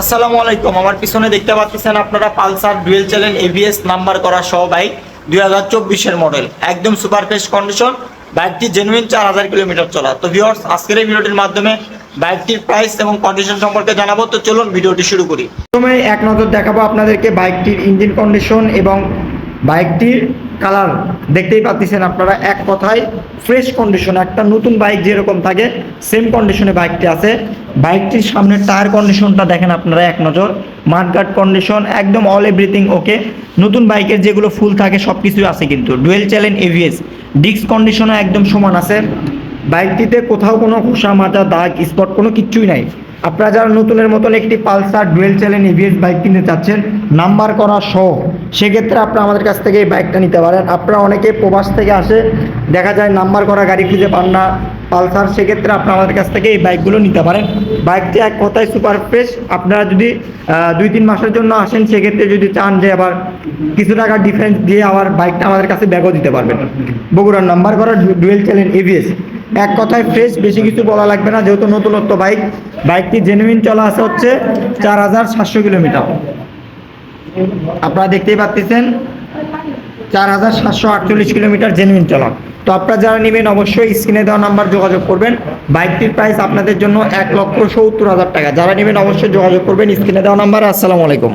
আসসালামু আলাইকুম। আমার পিছনে দেখতে পাচ্ছেন আপনারা Pulsar dual channel ABS number করা সহ বাইক দুই হাজার চব্বিশের মডেল। একদম সুপার ফ্রেশ কন্ডিশন বাইকটি জেনুইন চার হাজার কিলোমিটার চলা। তো ভিউয়ার্স আজকের এই ভিডিওটির মাধ্যমে বাইকটির প্রাইস এবং কন্ডিশন সম্পর্কে জানাব। তো চলুন ভিডিওটি শুরু করি। প্রথমে এক নজর দেখাবো আপনাদেরকে বাইকটির ইঞ্জিন কন্ডিশন এবং বাইকটির কালার দেখতেই পাচ্ছেন আপনারা এক কথায় ফ্রেশ কন্ডিশন একটা নতুন বাইক যেরকম থাকে সেম কন্ডিশনে বাইকটি আছে। বাইকটির সামনের টায়ার কন্ডিশনটা দেখেন আপনারা এক নজর। মাঠগার্ড কন্ডিশন, একদম অল এভরিথিং ওকে নতুন বাইকের যেগুলো ফুল থাকে সব কিছুই আছে কিন্তু। ডুয়েল চ্যালেন এভিএস ডিস্ক কন্ডিশনও একদম সমান আছে। বাইকটিতে কোথাও কোনো ঘোষা মাজা দাগ স্পট কোনো কিচ্ছুই নাই। আপনারা যারা নতুনের মতন একটি পালসার ডুয়েল চ্যালেন এভিএস বাইক কিনতে চাচ্ছেন, নাম্বার করা সহ। সেক্ষেত্রে আপনারা আমাদের কাছ থেকে এই বাইকটা নিতে পারেন। আপনারা অনেকে প্রবাস থেকে আসে, দেখা যায় নাম্বার করা গাড়ি খুঁজে পান না। পালসার সেক্ষেত্রে আপনারা আমাদের কাছ থেকে এই বাইকগুলো নিতে পারেন। বাইকটি এক কথায় সুপার ফ্রেশ আপনারা যদি দুই তিন মাসের জন্য আসেন, সেক্ষেত্রে যদি চান যে আবার কিছু টাকা ডিফারেন্স দিয়ে আবার বাইকটা আমাদের কাছে ব্যাগও দিতে পারবেন। বগুড়ার নাম্বার করা ডুয়েল চ্যালেন এভিএস এক কথায় ফ্রেশ বেশি কিছু বলা লাগবে না, যেহেতু নতুনত্ব বাইক। বাইকটি জেনুইন চলা আছে হচ্ছে চার হাজার সাতশো কিলোমিটার। আপনারা দেখতেই পাচ্ছেন চার হাজার সাতশো আটচল্লিশ কিলোমিটার জেনুইন চলন। তো আপনারা যারা নেবেন অবশ্যই স্ক্রিনে দেওয়া নাম্বার যোগাযোগ করবেন। বাইকটির প্রাইস আপনাদের জন্য এক লক্ষ সত্তর হাজার টাকা। যারা নেবেন অবশ্যই যোগাযোগ করবেন স্ক্রিনে দেওয়া নাম্বার। আসসালামু আলাইকুম।